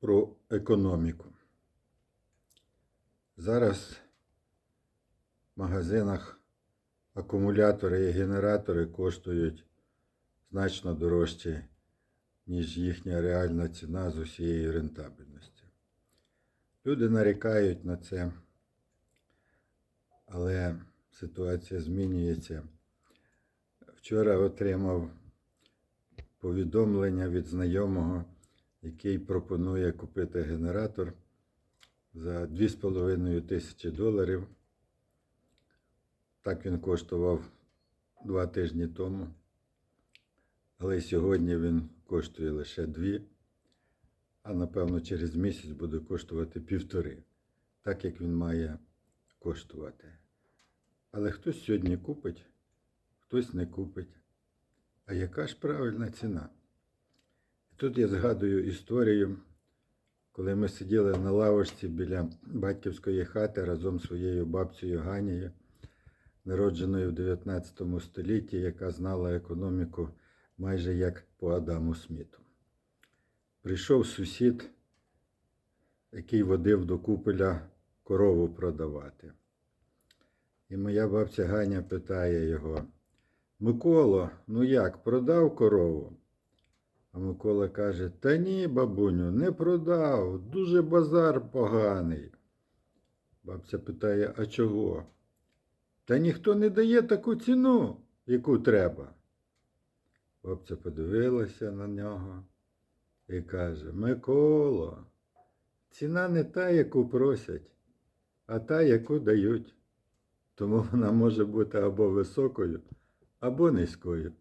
про економіку. Зараз в магазинах акумулятори і генератори коштують значно дорожче, ніж їхня реальна ціна з усією рентабельністю. Люди нарікають на це, але ситуація змінюється. Вчора отримав повідомлення від знайомого, який пропонує купити генератор за 2,5 тисячі доларів. Так він коштував два тижні тому. Але сьогодні він коштує лише дві, а напевно через місяць буде коштувати півтори, так як він має коштувати. Але хтось сьогодні купить, хтось не купить. А яка ж правильна ціна? Тут я згадую історію, коли ми сиділи на лавочці біля батьківської хати разом з своєю бабцею Ганією, народженою в 19 столітті, яка знала економіку майже як по Адаму Сміту. Прийшов сусід, який водив до купеля корову продавати. І моя бабця Ганя питає його: Миколо, ну як, продав корову? А Микола каже: Та ні, бабуню, не продав, дуже базар поганий. Бабця питає, а чого? Та ніхто не дає таку ціну, яку треба. Бабця подивилася на нього і каже: Миколо, ціна не та, яку просять, а та, яку дають. Тому вона може бути або високою, або низькою.